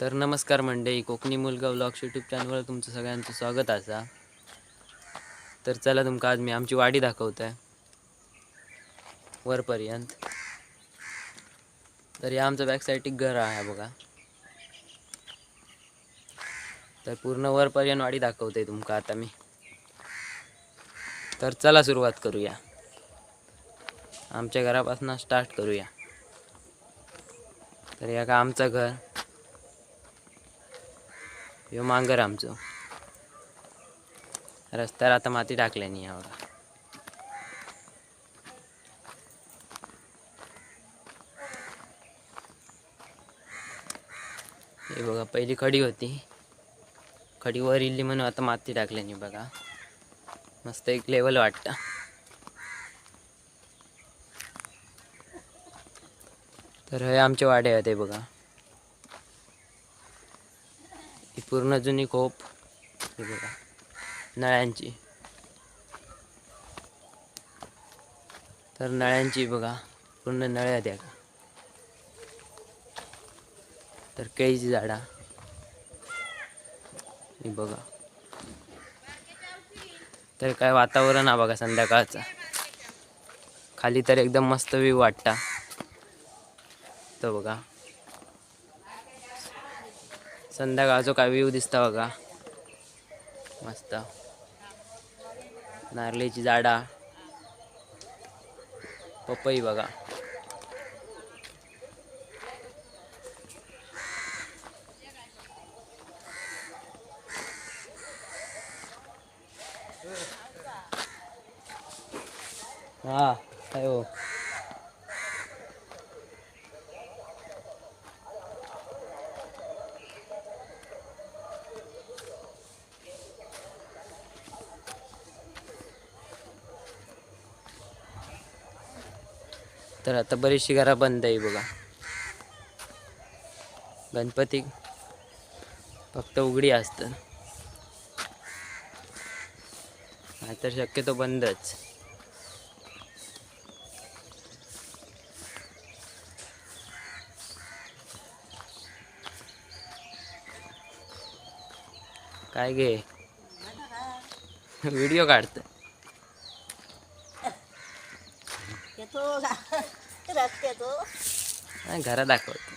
तर नमस्कार मंडळी कोकणी मुलगा ब्लॉग्स यूट्यूब चॅनलवर तुमचं सगळ्यांचं स्वागत असा तर चला तुमका आज मी आमची वाडी दाखवत आहे वरपर्यंत. तर या आमचं बॅक घर आहे बघा. तर पूर्ण वरपर्यंत वाडी दाखवते तुमका आता मी. तर चला सुरुवात करूया. आमच्या घरापासून स्टार्ट करूया. तर या का आमचं घर. ह्यो मांगर आमचं. रस्त्यावर आता माती टाकल्यानी या बघा हे बघा पहिली खडी होती. खडी वर इल्ली म्हणून आता माती टाकल्यानी बघा. मस्त एक लेवल वाटतं. तर हे आमचे वाडे आहेत बघा. ही पूर्ण जुनी खोप. हे बघा नळ्यांची. तर नळ्यांची बघा पूर्ण नळ्या द्या का? तर केळीची झाडा. ही बघा. तर काय वातावरण हा बघा संध्याकाळचं. खाली तर एकदम मस्त व्यू वाटता. तो बघा. संध्याकाळचो काय व्ह्यू दिसता बघा. मस्त. नारळीची झाडा. पपई बघा. हा काय हो? तर आता बरीचशी घरा बंद आहे बघा. गणपती फक्त उघडी असतं. नाहीतर शक्यतो बंदच. काय गे? व्हिडिओ काढतं येतो रस्ते येतो नाही घरा दाखवतो.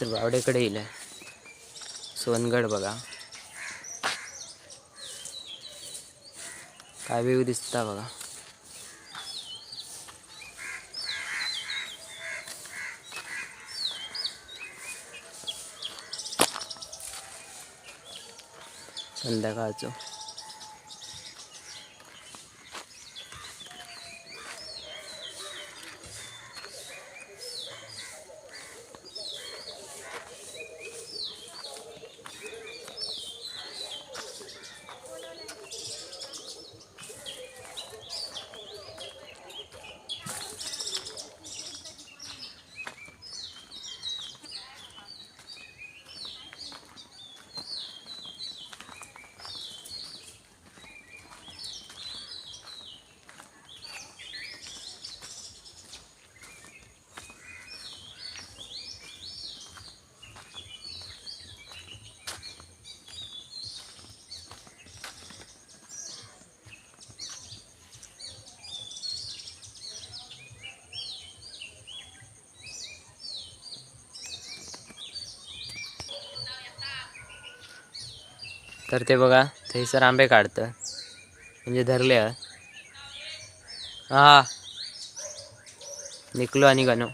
तर बावडेकडे येईल. सोनगड बघा. काय व्यू दिसता बघा. संध्याकाळचं तर ते बघा थैसर आंबे काढतं. म्हणजे धरले हा. निकलो आणि गणो.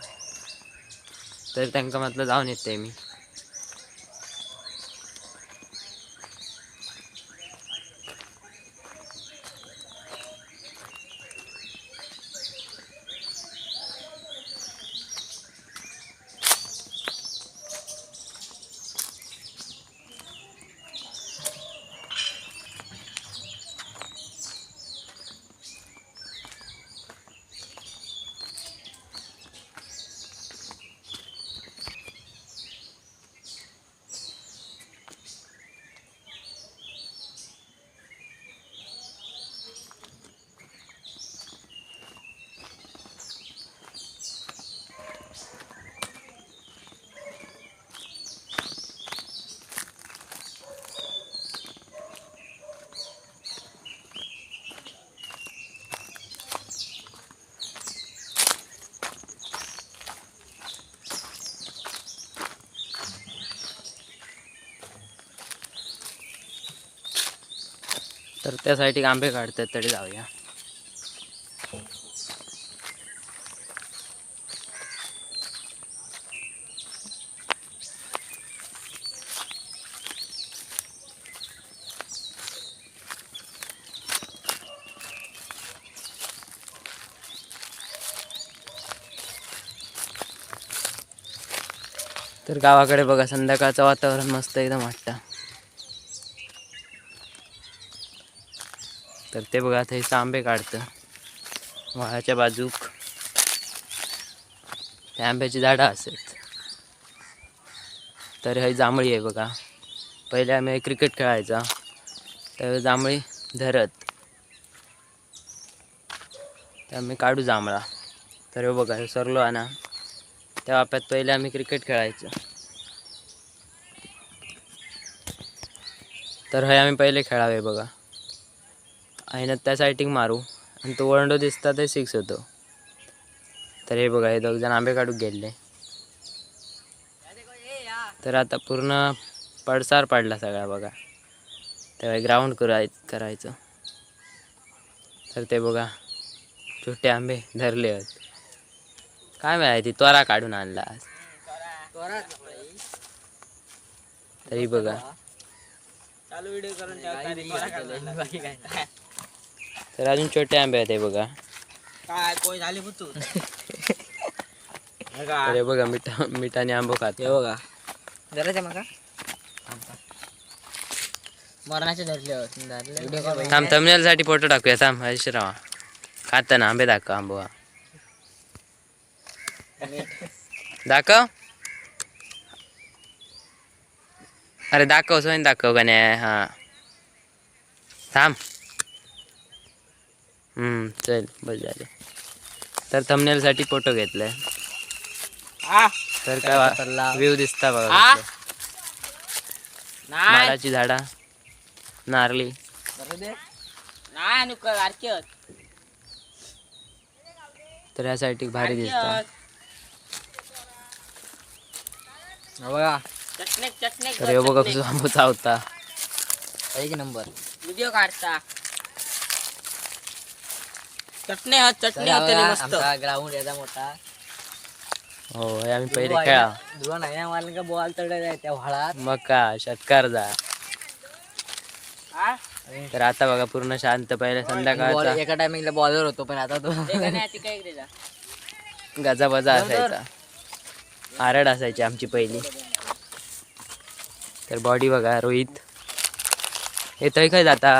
तर त्यांका म्हटलं जाऊन येते मी. तर त्यासाठी आंबे काढतात तरी जाऊया. तर गावाकडे बघा संध्याकाळचं वातावरण मस्त एकदम वाटतं. तर ते बघा ते आंबे काढतं. वाळाच्या बाजूक. त्या आंब्याची झाडं असत. तर हे जांभळी आहे बघा. पहिले आम्ही क्रिकेट खेळायचा. तर जांभळी धरत. तर आम्ही काढू जांभळा. तर हे बघा हे सरलो आणा त्या वाप्यात पहिले आम्ही क्रिकेट खेळायचो. तर हे आम्ही पहिले खेळावे बघा. आहे ना त्या सायटिंग मारू. आणि तो वळंडो दिसता ते सिक्स होतो. तर हे बघा हे दोघजण आंबे काढूक गेले. तर आता पूर्ण पडसार पडला सगळा बघा. तेव्हा ग्राउंड कराय करायचं. तर ते बघा छोटे आंबे धरले आहेत. काय माहिती त्वरा काढून आणला आज. तरी बघा. चालू व्हिडिओ करून तर अजून छोटे आंबे आहेत हे बघा. काय कोण झाली तू? हे बघा मिठा मिठाने आंबो खात बघा. जराच्या मका मरणाचे धरले थांब thumbnail साठी फोटो टाकूया थांब हरीश रावा खाताना आंबे दाखव आंबो. हा. दाखव. अरे दाखव सोयन दाखव का नाही हा. थांब. चल बस झाले तर thumbnail साठी फोटो घेतलाय तर काय व्ह्यू दिसता बघा. माडाची झाडा नारली तर यासाठी भारी दिसतात बघा. तर हे बघा कसं चावता एक नंबर. व्हिडिओ काढता. चटणे हा चटणी होते मस्त. ग्राउंड याचा मोठा. हो हे आम्ही पहिले खेळा. दुवा नाही ना मला का बॉल तडे त्या व्हाळात? मग का षटकार जा. तर आता बघा पूर्ण शांत पहिले संध्याकाळचा. एका टायमिंगला बॉलर होतो पण आता तो गाजा बजा असायचा. आरड असायची आमची पहिली. तर बॉडी बघा रोहित. हे थंय खंय जाता.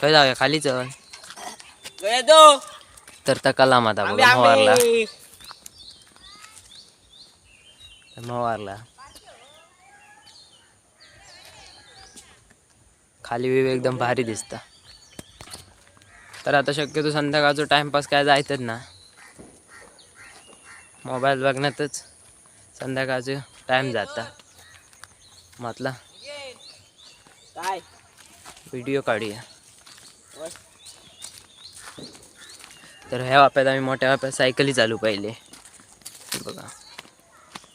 खंय जाऊया खाली चल तर तका लांब आता बघा मोवारला खाली व्यू एकदम भारी दिसता. तर आता शक्यतो संध्याकाळचं टाइमपास काय जायचंच ना. मोबाईल बघण्यातच संध्याकाळचं टाइम जाता. म्हटला काय? व्हिडिओ काढूया. तर ह्या वाप्यात आम्ही मोठ्या वाप्यात सायकली चालू पहिले. बघा.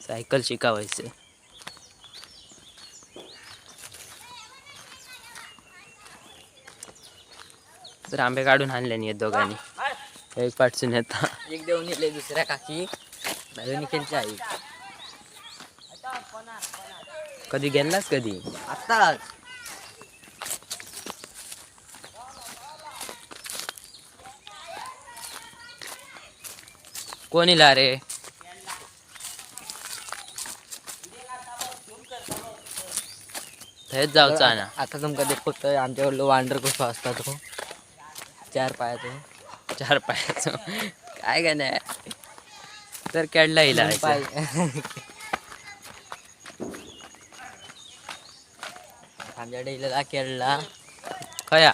सायकल शिकावायचे. तर आंबे काढून आणले नाही दोघांनी. एक पाठसून येता. एक देऊन येले दुसऱ्या काकी. निखिलची आई. कधी गेलास कधी? आता कोणी ला रे? थंयच जाऊचा ना आता तुमका देखवतोय आमच्याकडलं वांडर कसं असता तो चार पायाचं चार पायाचं. काय काय नाही. तर केडला येईल दोन पाय आमच्याकडे इला केरला खया.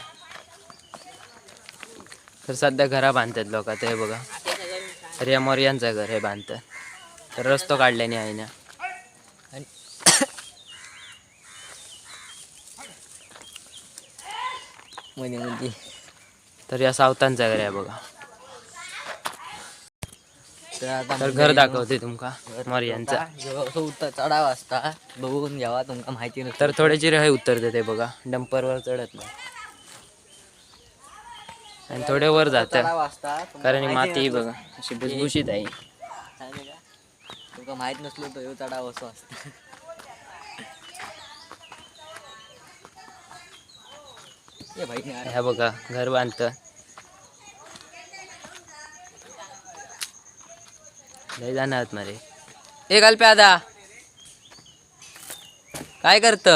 तर सध्या घरा बांधतात लोक हे बघा. तर या मोर्यांचं घर हे बांधतात तर रस्तो काढल्याने आहे ना मध्ये मध्ये तर या सावतांचं घर आहे बघा. तर घर दाखवते तुमका मर्यांचा असं उत्तर चढाव असता बघून घ्यावा तुमका माहिती नसतं. तर थोडे चिरे हे उतरते ते बघा. डंपरवर चढत नाही. आणि थोडे वर जात चढाव असता तुमका कारण माती. बघा अशी भुसभुशीत आहे. सांगितलं का? तुमका माहीत नसलो ह्यो चढाव असं असतं. ह्या बघा घर बांधत. लय जाणार मारे. ए काल आदा काय करत?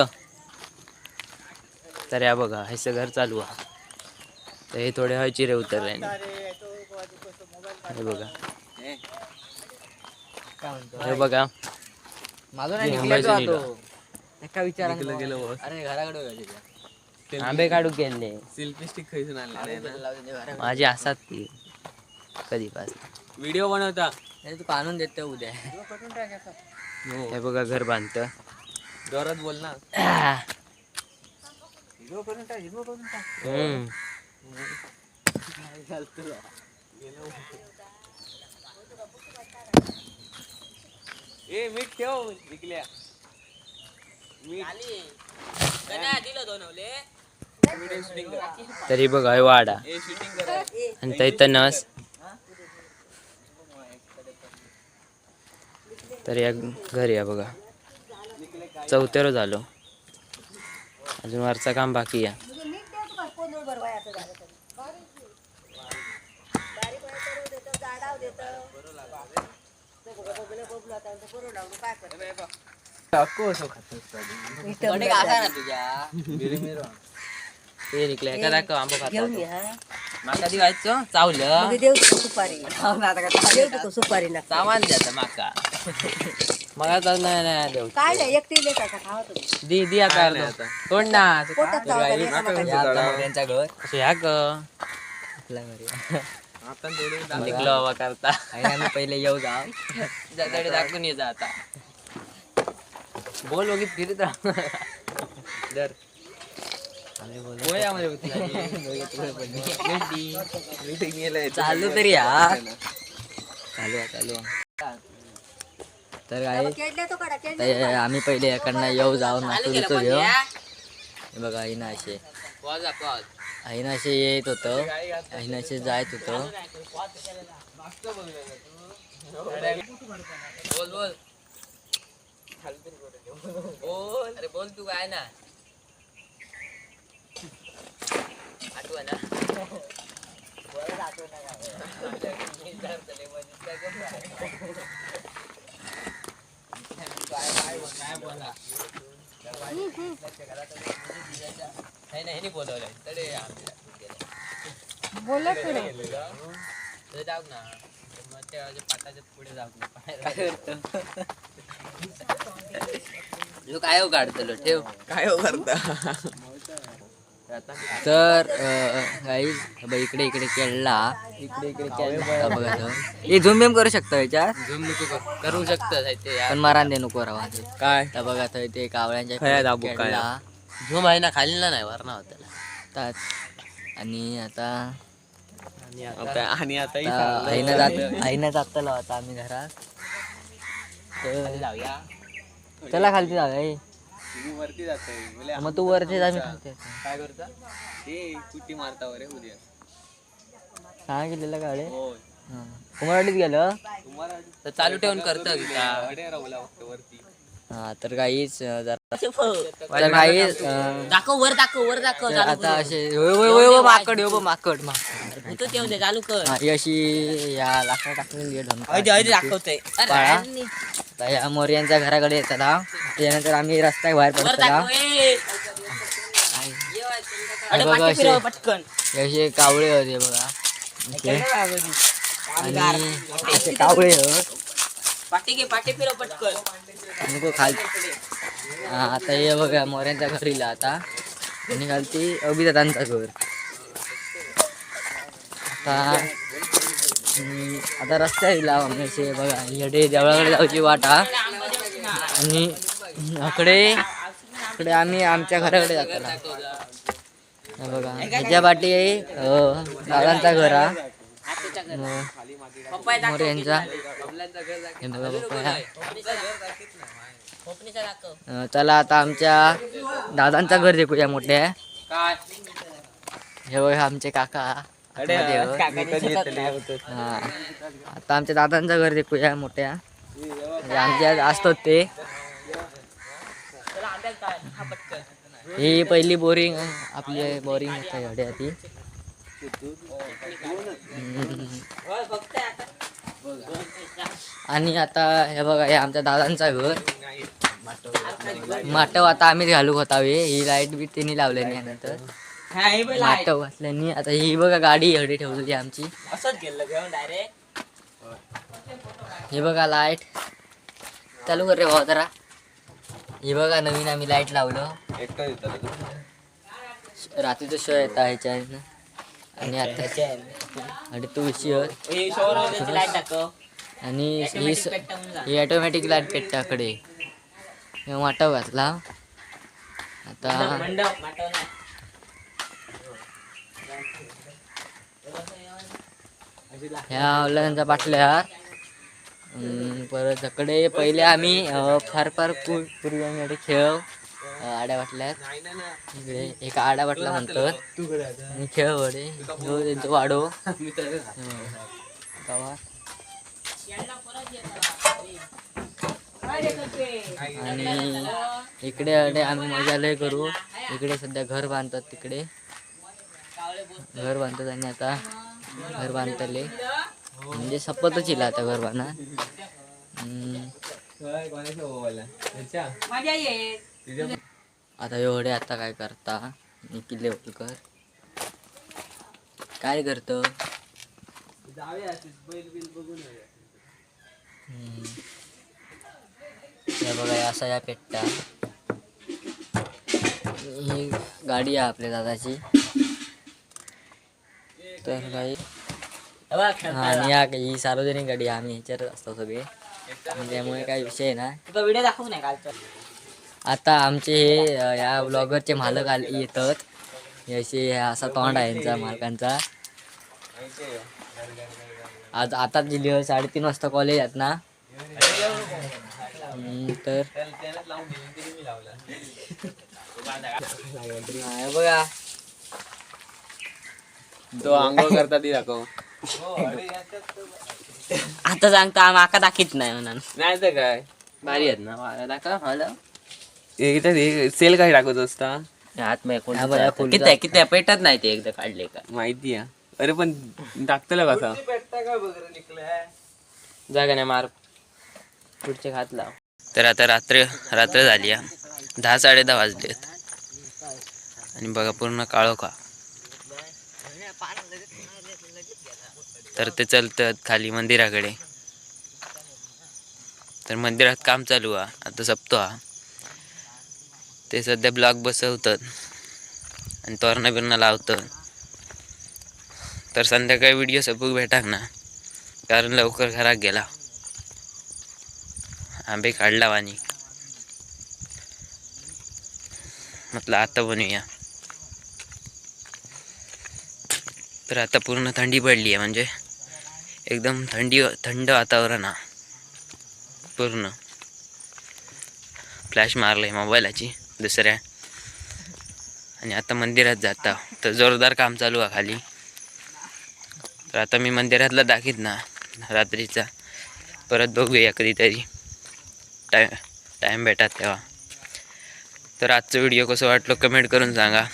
तर या बघा हे घर चालू आहे. तर हे थोडे हय चिरे उतरले हे बघा. काय म्हणतो हे बघा. माझं नाही हे. आंबे काढू गेले सेल्फी स्टिक खैसून आणले. माझी असाच ती. कधीपासून. व्हिडिओ बनवता. तू काढून देतो उद्या. हे. बघा घर बांधत. जोरात बोल ना. हम्म. ए मीठ ठेव विकल्या तरी बघा हे वाडा. ए शूटिंग करा. आणि तर नस. तर या घरी या बघा. चौथेरो झालो. अजून वरचं काम बाकी आहे. देऊ तुका कोंदूळ बरं वयाचं झालं तरी. बारीक वयाचं देतं जाडाव देतं. ते बघा, बबले बबलो आता ते करू काय करतो? ते दाखव आंबो घेऊन खाता ये, हा. माका ती व्हायचं चावलं मग देऊ तुका सुपारी देऊ तुका सुपारी ना सामान द्यायचं माका. मला तर नाही नाही देऊ. काय नाही एकटी लेखा का खावा तुम्ही. दी दी आता तोड ना पोटात आता मग त्यांच्या घर. असं ह्या ग. आपल्या घरी. आता निघलो हवा करता. आणि आम्ही पहिले येऊ जाताडे दाखवून ये जा आता. बोल वगैरे फिरत राहा. दर होती. चालू तरी या. चालू आहे, चालू आहे. तर काय तर आम्ही पहिले एकडनं येऊ जाऊ नाचू बिचू घेऊ. हे बघा आईनं असे असे येत होतं. असे जायत होतं. बोल बोल. बोल. अरे बोल तू काय ना. आठवा ना बोलत पुढे. तर जाऊ ना मग त्या पाटाच्या पुढे जाऊ ना लोक काय काढतलो ठेव. काय करता तर काही इकडे इकडे केळला इकडे इकडे केळला बघा तो. हे झूम बिम करू शकता याच्यात? झूम नको कर- करू शकतं ते यार. पण मारान दे नको राहा ते. काय? तर बघा थंय ते कावळ्यांच्या झूम आहे ना खाली ना नाही वरना होता ताच. आणि आता आणि आता आईनं जात आईनं जातलो आता आम्ही घरात. चला खालती जाऊया ए. मी वरती जातोय मग तू वरती खालती येतो. काय करता ए कुट्टी मारता रे उद्या काय होय कुमारवाडीत गेलं तुम्हाला तर चालू ठेवून करतो तिथं अडे राहुला फक्त वरती हा तर काहीच जरा तर अं, दाखव वर दाखव वर दाखव आता असे होय होय होय होय, माकड हो माकड माकड. होतं चालू कर. हा, ही अशी या लाकडा टाकून ढोन दाखवतोय बाळा. आता या मोर्यांच्या घराकडे येतात त्यानंतर आम्ही रस्त्यात बाहेर पडतो बघा असे हे असे कावळे होते बघा. आणि असे कावळे आहेत. पाठी घे पाठी फिरव पटकन. नको खाल. हा, आता हे बघा मोऱ्यांच्या घरीला आता. आणि अभिदादांचं घर. आता आता रस्त्या येईल असे बघा इकडे देवळाकडे जाऊची वाट हा. आणि इकडे इकडे आम्ही आमच्या घराकडे जातो बघा ह्याच्या पाठी दादांचा घर हा. मो- हे चला आता आमच्या दादांचं घर देखूया मोठे हे बघा आमचे काका. हो. हा. आता आमच्या दादांचं घर देखूया मोठ्या. म्हणजे आमच्या असतात ते. ही पहिली बोरिंग आपली बोरिंग होता एवढ्या ती. हम्म. आणि आता हे बघा हे आमच्या दादांचं घर. माटव आता आम्हीच घालू होतावे. ही लाइट बी त्यांनी लावल्यानी नंतर. माटव घातल्यानी. आता ही बघा गाडी एवढी ठेवलेली आमची. हे बघा लाइट चालू कर रे भाऊ जरा. हे बघा नवीन आम्ही लाइट लावलं. रात्रीचं शो येतं ह्याच्या आणि आता आणि तुळशी आणि ही स- ही ऑटोमॅटिक लाइट पेटताकडे वाटव घातला. आता ह्या त्यांच्या बाटल्या अं, परत इकडे पहिले आम्ही अं, फार फार पू- पूर्वी आम्ही इकडे खेळ अं, आड्या बाटल्यात इकडे एक आडा बाटला म्हणतात आणि खेळ वडे ह्यो त्यांचं वाडो. हं. गावात आणि इकडे अडे आम्ही मजा लय करू. इकडे सध्या घर बांधतात तिकडे. घर बांधतात आणि आता घर बांधतले. म्हणजे सपतच येईल आता घर बांधा आता एवढे आता काय करता? निखिल देवळकर काय करतो? बघा असा या पेट्टा ही गाडी आहे आपल्या दादाची. तर काही हा, आणि या ही सार्वजनिक गाडी आहे आम्ही ह्याच्यात असतो सगळे. त्यामुळे काही विषय नाही. व्हिडिओ दाखवू नाही कालचा. आता आमचे हे या ब्लॉगरचे मालक आले येतात. असे असा तोंड आहे यांचा मालकांचा. आज आता दिली साडेतीन वाजता कॉलेज आहेत ना? तर बघा. तो आंघोळ करता ती दाखव. आता सांगता माका दाखीत नाही म्हणून. नाही तर काय? भारी आहेत ना दाखव मला सेल काय टाकत असता? हात मी हा बघा, फुलचा- किती किती पेटत नाही ते एकदा काढले का? माहिती आहे. अरे पण टाकतलं कसा जागा नाही मार. पुढचे हात लाव. तर आता रात्र रात्र झाली. दहा साडे दहा वाजलेत. आणि बघा पूर्ण काळो का तर ते चलतात खाली मंदिराकडे. तर मंदिरात काम चालू हा आता सप्तो हा. ते सध्या ब्लॉक बसवतात. आणि तोरणा बिरणा लावतात. तर संध्याकाळी व्हिडिओ सपूक भेटाक ना कारण लवकर घरात गेला. आंबे काढला वाणी. म्हटलं आता बनवूया तर आता पूर्ण थंडी पडली आहे म्हणजे एकदम थंडी थंड वातावरण हा. पूर्ण. फ्लॅश मारलंय मोबाईलाची दुसऱ्या. आणि आता मंदिरात जाता. तर जोरदार काम चालू आहे खाली. तर आता मी मंदिरातला दाखीत ना रात्रीचा. परत बघूया कधीतरी. टाय टाईम भेटात तेव्हा. तर आजचा व्हिडिओ कसं वाटलं कमेंट करून सांगा.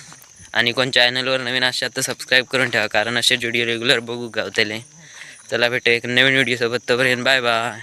आणि कोण चॅनलवर नवीन असतात तर सबस्क्राईब करून ठेवा कारण असे व्हिडिओ रेग्युलर बघू गावतले. चला भेटू एक नवीन व्हिडिओसोबत तोपर्यंत बाय बाय